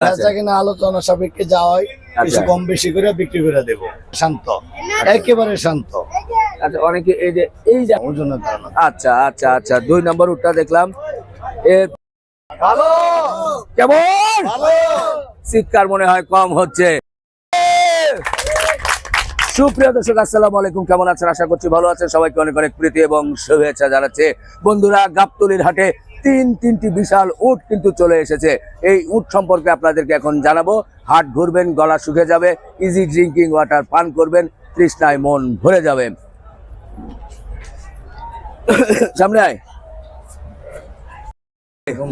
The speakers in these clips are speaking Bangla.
বেচা কিনা আলোচনা সাপেক্ষে যা হয় কিছু আচ্ছা। কম বেশি করে বিক্রি করে দেব। শান্ত। একেবারে শান্ত। আচ্ছা অনেকে এই যে এই যে ধারণা। আচ্ছা আচ্ছা আচ্ছা দুই নম্বর উটটা দেখলাম। ভালো! কেমন? ভালো! চিৎকার মনে হয় কম হচ্ছে। সুপ্রিয় দর্শক আসসালামু আলাইকুম। কেমন আছেন? আশা করছি ভালো আছেন। সবাইকে অনেক অনেক প্রীতি এবং শুভেচ্ছা জানাচ্ছে। বন্ধুরা গাবতলির হাটে তিন তিনটি বিশাল উট কিন্তু চলে এসেছে। এই উট সম্পর্কে আপনাদেরকে এখন জানাব। হাট ঘুরবেন গলা শুকে যাবে ইজি ড্রিঙ্কিং ওয়াটার পান করবেন তৃষ্ণায় মন ভরে যাবে। সামনে আয়।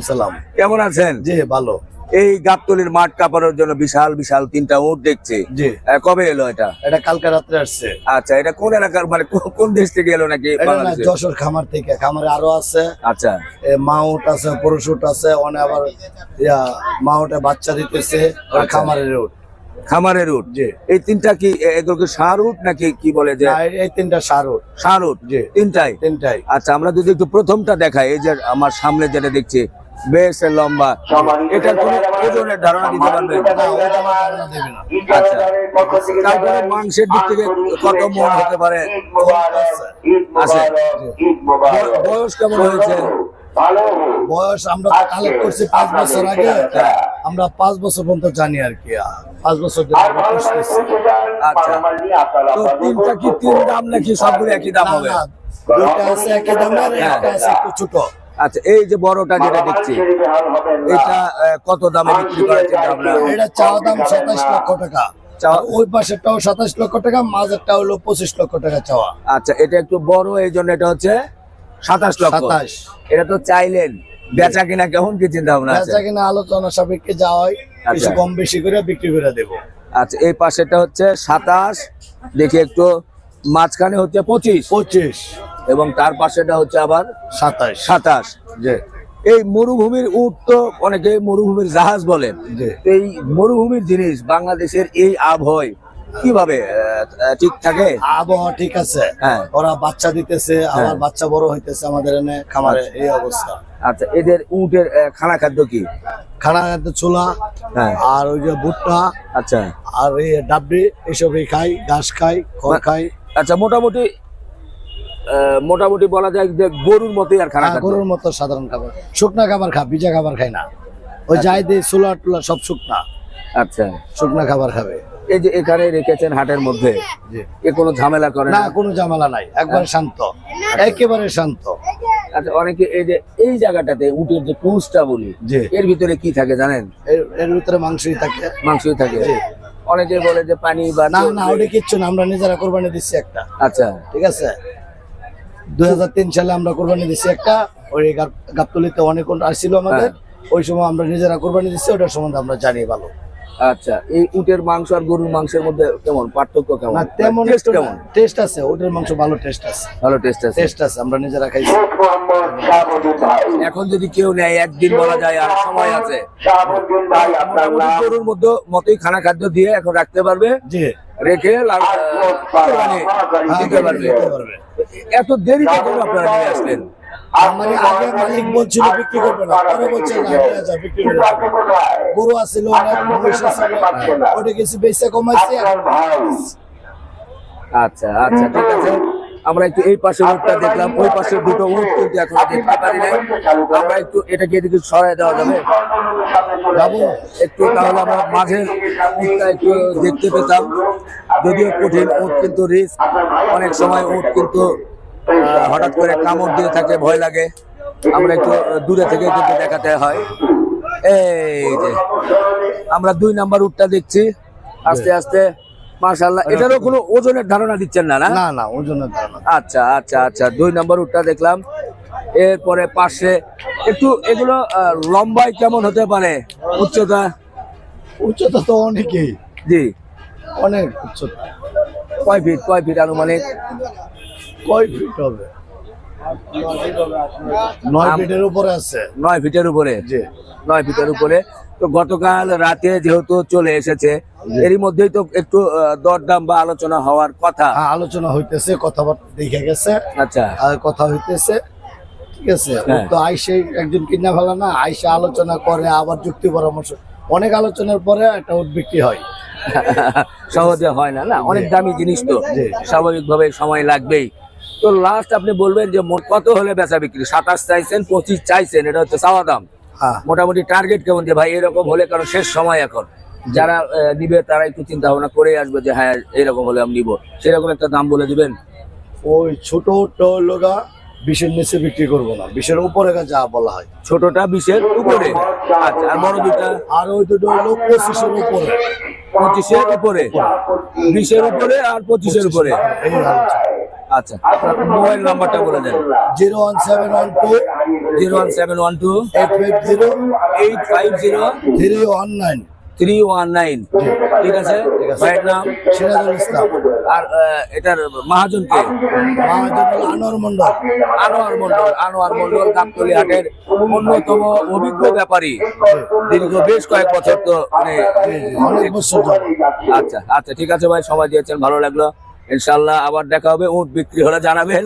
সালাম। কেমন আছেন? জি ভালো। এই গাবতলির মাঠ কাপড়ের জন্য বিশাল বিশাল তিনটা উট দেখছে। কবে এলো এটা? এটা কালকে রাত্রে আসছে। আচ্ছা এটা কোন এলাকার মানে কোন- দেশ থেকে এলো নাকি? যশোর খামার থেকে খামারে আরও আছে। আচ্ছা। মাউট আছে পুরুষ উট আছে অনেক আবার মাউটে বাচ্চা দিতেছে আচ্ছা। খামারের উট। খামারের উট? এই তিনটা কি এ- এগুলো কি সার উট নাকি কি বলে যে? এই- তিনটা সার উট। সার উট? তিনটাই? তিনটাই। আচ্ছা আমরা যদি একটু প্রথমটা দেখাই এই যে আমার সামনে যেটা দেখছি বেশ লম্বা। কোন ওজনের ধারণা দিতে আচ্ছা। তারপরে মাংসের দিক থেকে কত মন হতে পারে? আছে। বয়স কেমন হয়েছে? বয়স আমরা কালেক্ট করছি পাঁচ বছর আগে। আমরা পাঁচ বছর পর্যন্ত জানি আর কি। পাঁচ বছর। আচ্ছা। তো তিনটা কি তিন দাম নাকি সবগুলো একই দাম হবে? দুইটা আছে একই দামের একটা আছে একটু ছোট। আচ্ছা এই যে বড়টা যেটা দেখছি এটা কত দামে বিক্রি করার চিন্তা ভাবনা? এটা চাওয়া দাম সাতাশ লক্ষ টাকা। ওই পাশেরটাও সাতাশ লক্ষ টাকা মাঝেরটা হলো পঁচিশ লক্ষ টাকা চাওয়া। আচ্ছা এটা একটু বড় এই জন্য এটা হচ্ছে সাতাশ লক্ষ। সাতাশ। এটা তো চাইলেন বেচা কিনা কেমন কি চিন্তা ভাবনা বেচা কিনা আলোচনা সাপেক্ষে যা হয় কিছু আচ্ছা। কম বেশি করে বিক্রি করে দেব। আচ্ছা এই পাশেটা হচ্ছে সাতাশ দেখি একটু মাঝখানে হচ্ছে পঁচিশ। পঁচিশ। এবং তার পাশেটা হচ্ছে আবার সাতাশ। সাতাশ জি এই মরুভূমির উট তো অনেকে মরুভূমির জাহাজ বলেন। এই মরুভূমির জিনিস বাংলাদেশের এই আবহাওয়ায় কীভাবে ঠিক থাকে? আবহাওয়া ঠিক আছে। হ্যাঁ। ওরা বাচ্চা দিতেছে আবার হ্যাঁ। বাচ্চা বড় হইতেছে আমাদের এনে খামারে এই অবস্থা। আচ্ছা এদের উটের খানা খাদ্য কি? খানা খাইতে চুলা হ্যাঁ। আর ওই যে ভুট্টা আচ্ছা। আর এই ডাবরি এসবই খাই ঘাস খাই খড় খাই। আচ্ছা মোটামুটি মোটামুটি বলা যায় যে গরুর মতোই আর খানা হ্যাঁ, গরুর মতো সাধারণ খাবার। শুকনা খাবার খা ভিজা খাবার খাই না। ওই যাই দিয়ে চুলা টুলা সব শুকনা। আচ্ছা। শুকনা খাবার খাবে। এই যে এখানে রেখেছেন হাটের মধ্যে এ কোনো ঝামেলা করে না কোনো ঝামেলা নাই। একবার শান্ত। একেবারে শান্ত। আচ্ছা অনেকে এই যে এই জায়গাটাতে উটের যে পুঁজটা বলি জি। এর ভিতরে কি থাকে জানেন? এর- ভিতরে মাংসই থাকে। মাংসই থাকে। অনেকে বলে যে পানি বা না। না ওটা কিচ্ছু না আমরা নিজেরা কোরবানি দিচ্ছি একটা। আচ্ছা। ঠিক আছে? দুই হাজার তিন সালে আমরা কোরবানি দিচ্ছি একটা ওই গাব- গাবতলিতে অনেক উট আসছিল আমাদের। হ্যাঁ। ওই সময় আমরা নিজেরা কোরবানি দিচ্ছি ওটার সম্বন্ধে আমরা জানি ভালো। আচ্ছা এই উটের মাংস আর গরুর মাংসের মধ্যে কেমন? পার্থক্য কেমন? না তেমন টেস্ট কেমন? টেস্ট আছে ওটার মাংস ভালো টেস্ট আছে। ভালো টেস্ট আছে। টেস্ট আছে আমরা নিজেরা খাইছি। এখন যদি কেউ নেয় একদিন বলা যায় আর সময় আছে। গরুর মধ্যে মতোই খানা খাদ্য দিয়ে এখন রাখতে পারবে। জি। রেখে পারবে। এত দেরি কেন আপনারা নিয়ে আসলেন? আমার আগে মালিক বলছিল বিক্রি করবে না। পরে বলছে বিক্রি গরু আছিল অনেক ওটা কিছু বেচে কমাইছে আচ্ছা আচ্ছা ঠিক আছে। আমরা একটু এই পাশে উঠটা দেখলাম, ওই পাশে দুটো উট কিন্তু এখন দেখতে পারি না আমরা একটু এটাকে এদিকে সরাই দেওয়া যাবে। যাব একটু তাহলে আমরা মাঝের উঠটা একটু দেখতে পেতাম। যদিও কঠিন উঠ কিন্তু রিস্ক। অনেক সময় উট কিন্তু হঠাৎ করে কামড় দিয়ে থাকে, ভয় লাগে। আমরা একটু দূরে থেকে কিন্তু দেখাতে হয়। এই যে, আমরা দুই নাম্বার উঠটা দেখছি। আস্তে আস্তে মাশাল্লাহ এটারও কোনো ওজনের ধারণা দিচ্ছেন না না? না না ওজনের ধারণা আচ্ছা আচ্ছা আচ্ছা দুই নম্বর উটটা দেখলাম। এরপরে পাশে একটু এগুলো লম্বায় কেমন হতে পারে? উচ্চতা? উচ্চতা তো অনেকই। জি। অনেক উচ্চতা। কয় ফিট কয় ফিট আনুমানিক? কয় ফিট হবে? নয় ফিটের উপরে আছে। নয় ফিটের উপরে? জি। নয় ফিটের উপরে। তো গতকাল রাতে যেহেতু চলে এসেছে এরই মধ্যেই তো একটু দরদাম বা আলোচনা হওয়ার কথা। হ্যাঁ আলোচনা হইতেছে কথাবার্তা দেখে গেছে। আচ্ছা। আর কথা হইতেছে ঠিক আছে হ্যাঁ। তো আইসে একজন কিনা ফেলা না আইসে আলোচনা করে আবার যুক্তি পরামর্শ। অনেক আলোচনার পরে একটা বিক্রি হয়। সহজে হয় না না? অনেক দামি জিনিস তো। স্বাভাবিকভাবে সময় লাগবেই। তো লাস্ট আপনি বলবেন যে মোট কত হলে বেচা বিক্রি? সাতাশ চাইছেন পঁচিশ চাইছেন এটা হচ্ছে চাওয়া দাম। মোটামুটি টার্গেট কেমন যে ভাই এরকম হলে কারণ শেষ সময় এখন। যারা নিবে তারা একটু চিন্তা ভাবনা করে আসবে যে হ্যাঁ এরকম হলে আমি নিবো। সেরকম একটা দাম বলে দিবেন? ওই ছোট গা বিশের নিচে বিক্রি করব না বিশের উপরে যা বলা হয়। ছোটটা বিশের উপরে? আচ্ছা আর বড় দুইটা? আর ওই দুটো হলো পঁচিশের উপরে। পঁচিশের উপরে? বিশের উপরে আর পঁচিশের উপরে? আলোচনা আচ্ছা আপনার মোবাইল নাম্বারটা বলে দেন। Zero one seven one two zero one seven one two eight five zero eight five zero three one nine. Three one nine. ঠিক আছে? ভাইয়ের নাম? সিরাজুল ইসলাম। আর এটার মহাজনকে মহাজন আনোয়ার মন্ডল আনোয়ার মন্ডল আনোয়ার মন্ডল গাবতলি হাটের অন্যতম অভিজ্ঞ ব্যাপারী। দীর্ঘ বেশ কয়েক বছর তো মানে। আচ্ছা আচ্ছা ঠিক আছে ভাই সময় দিয়েছেন ভালো লাগল। ইনশাল্লাহ আবার দেখা হবে উট বিক্রি হলে জানাবেন।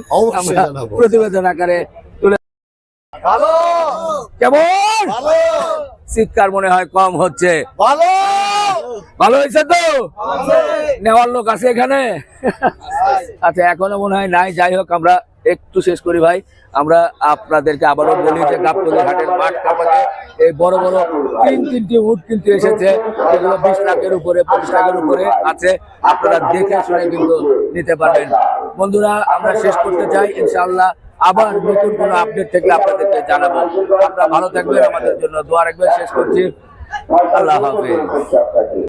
প্রতিবেদন আকারে তুলে কেমন? ভালো! চিৎকার মনে হয় কম হচ্ছে। ভালো! ভালো হয়েছে তো? নেওয়ার লোক আছে এখানে? আচ্ছা এখনও মনে হয় নাই। যাই হোক আমরা একটু শেষ করি ভাই। আমরা আপনাদেরকে আবারও বলি যে গাবতলি হাটের মাঠ কাপাতে এই বড় বড় তিন তিনটি উট কিন্তু এসেছে। যেগুলো বিশ লাখের উপরে, পঁচিশ লাখের উপরে আছে। আপনারা দেখে শুনে কিন্তু নিতে পারবেন। বন্ধুরা, আমরা শেষ করতে চাই। ইনশাআল্লাহ আবার নতুন কোনো আপডেট থাকলে আপনাদেরকে জানাব। আপনারা ভালো থাকবেন। আমাদের জন্য দোয়া রাখবেন। শেষ করছি। আল্লাহ হাফেজ।